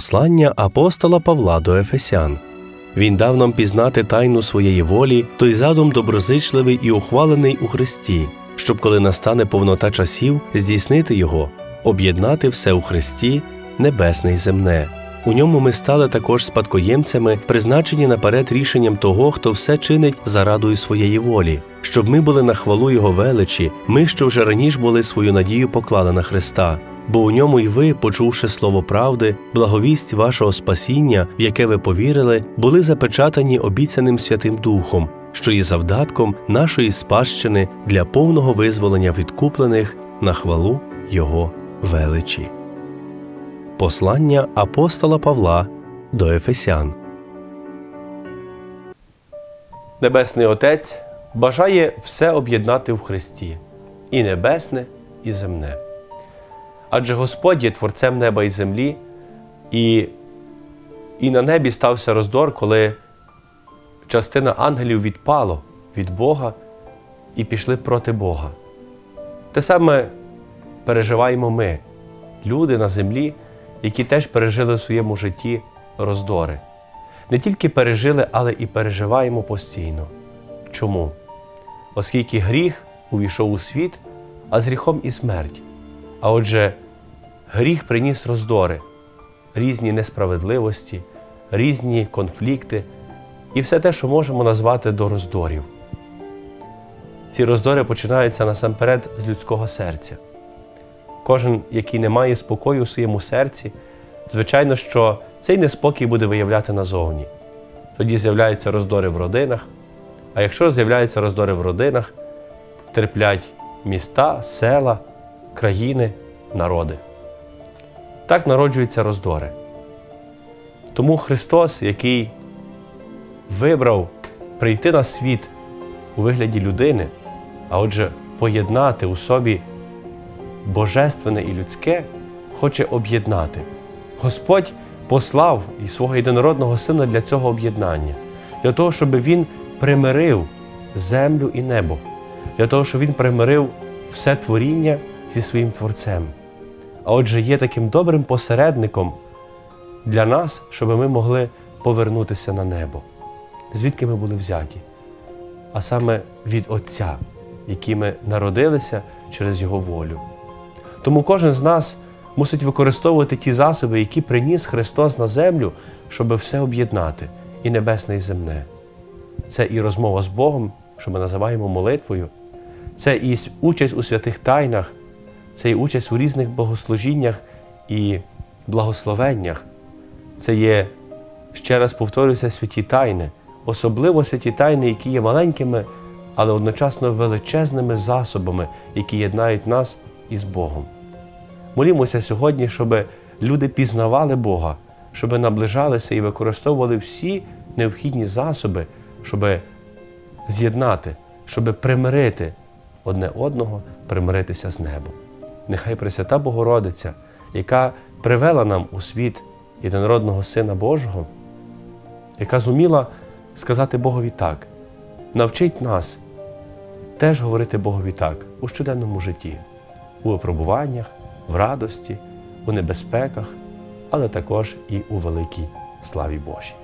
Послання апостола Павла до Ефесян. Він дав нам пізнати тайну своєї волі, той задум доброзичливий і ухвалений у Христі, щоб, коли настане повнота часів, здійснити його, об'єднати все у Христі, небесне й земне. У ньому ми стали також спадкоємцями, призначені наперед рішенням того, хто все чинить за радою своєї волі, щоб ми були на хвалу Його величі, ми, що вже раніше були свою надію поклали на Христа. Бо у ньому й ви, почувши слово правди, благовість вашого спасіння, в яке ви повірили, були запечатані обіцяним Святим Духом, що є завдатком нашої спадщини для повного визволення відкуплених на хвалу Його величі. Послання апостола Павла до Ефесян. Небесний Отець бажає все об'єднати в Христі і небесне, і земне. Адже Господь є творцем неба і землі, і, і на небі стався роздор, коли частина ангелів відпало від Бога і пішли проти Бога. Те саме переживаємо ми, люди на землі, які теж пережили в своєму житті роздори. Не тільки пережили, але і переживаємо постійно. Чому? Оскільки гріх увійшов у світ, а з гріхом і смерть. А отже, гріх приніс роздори, різні несправедливості, різні конфлікти і все те, що можемо назвати до роздорів. Ці роздори починаються насамперед з людського серця. Кожен, який не має спокою у своєму серці, звичайно, що цей неспокій буде виявляти назовні. Тоді з'являються роздори в родинах. А якщо з'являються роздори в родинах, терплять міста, села, країни, народи. Так народжуються роздори. Тому Христос, який вибрав прийти на світ у вигляді людини, а отже, поєднати у собі божественне і людське, хоче об'єднати. Господь послав і свого єдинородного сина для цього об'єднання, для того, щоб він примирив землю і небо, для того, щоб він примирив все творіння зі своїм Творцем. А отже, є таким добрим посередником для нас, щоб ми могли повернутися на небо, звідки ми були взяті, а саме від Отця, які ми народилися через Його волю. Тому кожен з нас мусить використовувати ті засоби, які приніс Христос на землю, щоб все об'єднати і небесне, і земне. Це і розмова з Богом, що ми називаємо молитвою, це і участь у святих тайнах, це і участь у різних богослужіннях і благословеннях. Це є, ще раз повторюся, святі тайни, особливо святі тайни, які є маленькими, але одночасно величезними засобами, які єднають нас із Богом. Молімося сьогодні, щоб люди пізнавали Бога, щоб наближалися і використовували всі необхідні засоби, щоб з'єднати, щоб примирити одне одного, примиритися з небом. Нехай Пресвята Богородиця, яка привела нам у світ єдинородного Сина Божого, яка зуміла сказати Богові так, навчить нас теж говорити Богові так у щоденному житті, у випробуваннях, в радості, у небезпеках, але також і у великій славі Божій.